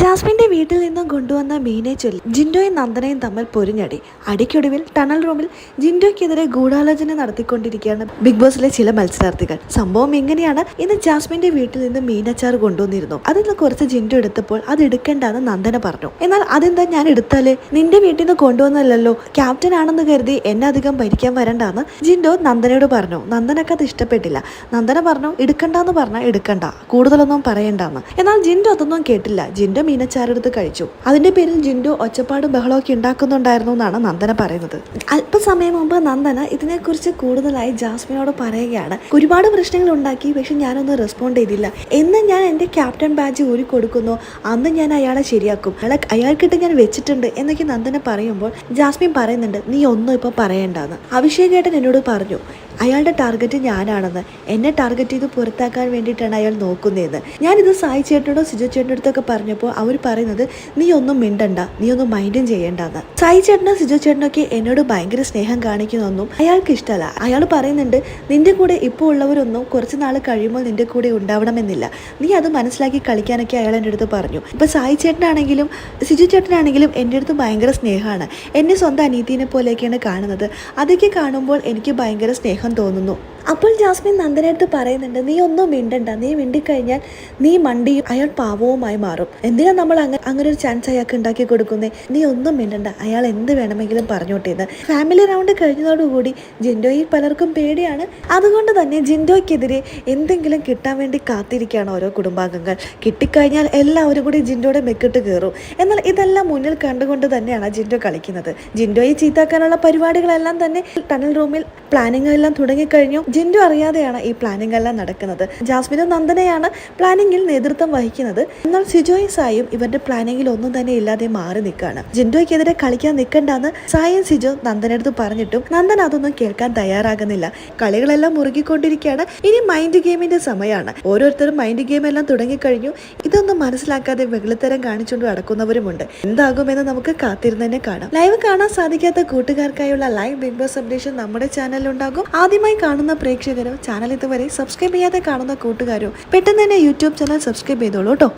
ജാസ്മിന്റെ വീട്ടിൽ നിന്നും കൊണ്ടുവന്ന മീനെ ചൊല്ലി ജിൻഡോയും നന്ദനയും തമ്മിൽ പൊരിഞ്ഞടി. അടിക്കൊടുവിൽ ടണൽ റൂമിൽ ജിൻഡോയ്ക്കെതിരെ ഗൂഢാലോചന നടത്തിക്കൊണ്ടിരിക്കുകയാണ് ബിഗ് ബോസിലെ ചില മത്സരാർത്ഥികൾ. സംഭവം എങ്ങനെയാണ് ഇന്ന് ജാസ്മിന്റെ വീട്ടിൽ നിന്ന് മീനച്ചാർ കൊണ്ടുവന്നിരുന്നു. അതിൽ നിന്ന് കുറച്ച് ജിൻഡോ എടുത്തപ്പോൾ അത് എടുക്കേണ്ടെന്ന് നന്ദന പറഞ്ഞു. എന്നാൽ അതെന്താ ഞാൻ എടുത്താലേ? നിന്റെ വീട്ടിൽ നിന്ന് കൊണ്ടുവന്നല്ലോ ക്യാപ്റ്റൻ ആണെന്ന് കരുതി എന്നെ അധികം ഭരിക്കാൻ വരണ്ടാന്ന് ജിൻഡോ നന്ദനയോട് പറഞ്ഞു. നന്ദനക്ക് അത് ഇഷ്ടപ്പെട്ടില്ല. നന്ദന പറഞ്ഞു എടുക്കണ്ടെന്ന് പറഞ്ഞാൽ എടുക്കണ്ട. കൂടുതലൊന്നും പറയണ്ടെന്ന്. എന്നാൽ ജിൻഡോ അതൊന്നും കേട്ടില്ല. ജിൻഡോ മീനച്ചാരെടുത്ത് കഴിച്ചു. അതിന്റെ പേരിൽ ജിൻഡു ഒച്ചപ്പാടും ബഹളമൊക്കെ ഉണ്ടാക്കുന്നുണ്ടായിരുന്നു എന്നാണ് നന്ദന പറയുന്നത്. അല്പസമയം മുമ്പ് നന്ദന ഇതിനെക്കുറിച്ച് കൂടുതലായി ജാസ്മിനോട് പറയുകയാണ്. ഒരുപാട് പ്രശ്നങ്ങൾ ഉണ്ടാക്കി പക്ഷെ ഞാനൊന്നും റെസ്പോണ്ട് ചെയ്തില്ല. എന്ന് ഞാൻ എന്റെ ക്യാപ്റ്റൻ ബാജ് ഊരി കൊടുക്കുന്നു. അന്ന് ഞാൻ അയാളെ ശരിയാക്കും. അയാളെ അയാൾക്കിട്ട് ഞാൻ വെച്ചിട്ടുണ്ട് എന്നൊക്കെ നന്ദന പറയുമ്പോൾ ജാസ്മിൻ പറയുന്നുണ്ട് നീ ഒന്നും ഇപ്പോൾ പറയണ്ടെന്ന്. അഭിഷേകേട്ടൻ എന്നോട് പറഞ്ഞു അയാളുടെ ടാർഗറ്റ് ഞാനാണെന്ന്. എന്നെ ടാർഗറ്റ് ചെയ്ത് പുറത്താക്കാൻ വേണ്ടിയിട്ടാണ് അയാൾ നോക്കുന്നതെന്ന്. ഞാനിത് സായി ചേട്ടനോടോ സിജു ചേട്ടന്റെ അടുത്തൊക്കെ പറഞ്ഞപ്പോൾ അവർ പറയുന്നത് നീ ഒന്നും മിണ്ടണ്ട. നീ ഒന്നും മൈൻഡും ചെയ്യേണ്ടെന്ന്. സായി ചേട്ടനോ സിജോ ചേട്ടനൊക്കെ എന്നോട് ഭയങ്കര സ്നേഹം കാണിക്കുന്നൊന്നും അയാൾക്ക് ഇഷ്ടമല്ല. അയാൾ പറയുന്നുണ്ട് നിന്റെ കൂടെ ഇപ്പോൾ ഉള്ളവരൊന്നും കുറച്ച് നാൾ കഴിയുമ്പോൾ നിന്റെ കൂടെ ഉണ്ടാവണമെന്നില്ല. നീ അത് മനസ്സിലാക്കി കളിക്കാനൊക്കെ അയാൾ എന്റെ അടുത്ത് പറഞ്ഞു. ഇപ്പം സായി ചേട്ടനാണെങ്കിലും സിജു ചേട്ടനാണെങ്കിലും എന്റെ അടുത്ത് ഭയങ്കര സ്നേഹമാണ്. എന്നെ സ്വന്തം അനീതിനെ പോലെയൊക്കെയാണ് കാണുന്നത്. അതൊക്കെ കാണുമ്പോൾ എനിക്ക് ഭയങ്കര സ്നേഹം തോന്നുന്നു അപ്പോൾ ജാസ്മിൻ നന്ദനടുത്ത് പറയുന്നുണ്ട് നീ ഒന്നും മിണ്ടണ്ട. നീ മിണ്ടിക്കഴിഞ്ഞാൽ നീ മണ്ടിയും അയാൾ പാവവുമായി മാറും. എന്തിനാ നമ്മൾ അങ്ങനെ ഒരു ചാൻസ് അയാൾക്ക് ഉണ്ടാക്കി കൊടുക്കുന്നേ? നീ ഒന്നും മിണ്ടണ്ട. അയാൾ എന്ത് വേണമെങ്കിലും പറഞ്ഞോട്ടേന്ന് ഫാമിലി റൗണ്ട് കഴിഞ്ഞതോടുകൂടി ജിൻഡോയിൽ പലർക്കും പേടിയാണ്. അതുകൊണ്ട് തന്നെ ജിൻഡോയ്ക്കെതിരെ എന്തെങ്കിലും കിട്ടാൻ വേണ്ടി കാത്തിരിക്കുകയാണ് ഓരോ കുടുംബാംഗങ്ങൾ. കിട്ടിക്കഴിഞ്ഞാൽ എല്ലാവരും കൂടി ജിൻഡോയുടെ മെക്കിട്ട് കയറും. എന്നാൽ ഇതെല്ലാം മുന്നിൽ കണ്ടുകൊണ്ട് തന്നെയാണ് ജിൻഡോ കളിക്കുന്നത്. ജിൻഡോയെ ചീത്താക്കാനുള്ള പരിപാടികളെല്ലാം തന്നെ ടണൽ റൂമിൽ പ്ലാനിങ് എല്ലാം തുടങ്ങിക്കഴിഞ്ഞു. ജിൻഡു അറിയാതെയാണ് ഈ പ്ലാനിംഗ് എല്ലാം നടക്കുന്നത്. ജാസ്മിനും നന്ദനയാണ് പ്ലാനിങ്ങിൽ നേതൃത്വം വഹിക്കുന്നത്. എന്നാൽ സിജോയും സായും ഇവരുടെ പ്ലാനിങ്ങിൽ ഒന്നും തന്നെ ഇല്ലാതെ മാറി നിൽക്കുകയാണ്. ജിൻഡോയ്ക്കെതിരെ കളിക്കാൻ നിൽക്കണ്ടെന്ന് സായും സിജോ നന്ദനടുത്ത് പറഞ്ഞിട്ടും നന്ദൻ അതൊന്നും കേൾക്കാൻ തയ്യാറാകുന്നില്ല. കളികളെല്ലാം മുറുകിക്കൊണ്ടിരിക്കുകയാണ്. ഇനി മൈൻഡ് ഗെയിമിന്റെ സമയമാണ്. ഓരോരുത്തരും മൈൻഡ് ഗെയിം എല്ലാം തുടങ്ങിക്കഴിഞ്ഞു. ഇതൊന്നും മനസ്സിലാക്കാതെ വെളിത്തരം കാണിച്ചുകൊണ്ട് നടക്കുന്നവരുമുണ്ട്. എന്താകുമെന്ന് നമുക്ക് കാത്തിരുന്ന് തന്നെ കാണാം. ലൈവ് കാണാൻ സാധിക്കാത്ത കൂട്ടുകാർക്കായുള്ള ലൈവ് ബിഗ് ബോസ് അപ്ഡേഷൻ നമ്മുടെ ചാനലിലുണ്ടാകും ആദ്യമായി കാണുന്ന പ്രേക്ഷകരോ ചാനൽ ഇതുവരെ സബ്സ്ക്രൈബ് ചെയ്യാതെ കാണുന്ന കൂട്ടുകാരോ പെട്ടെന്ന് തന്നെ യൂട്യൂബ് ചാനൽ സബ്സ്ക്രൈബ് ചെയ്തോളൂ കേട്ടോ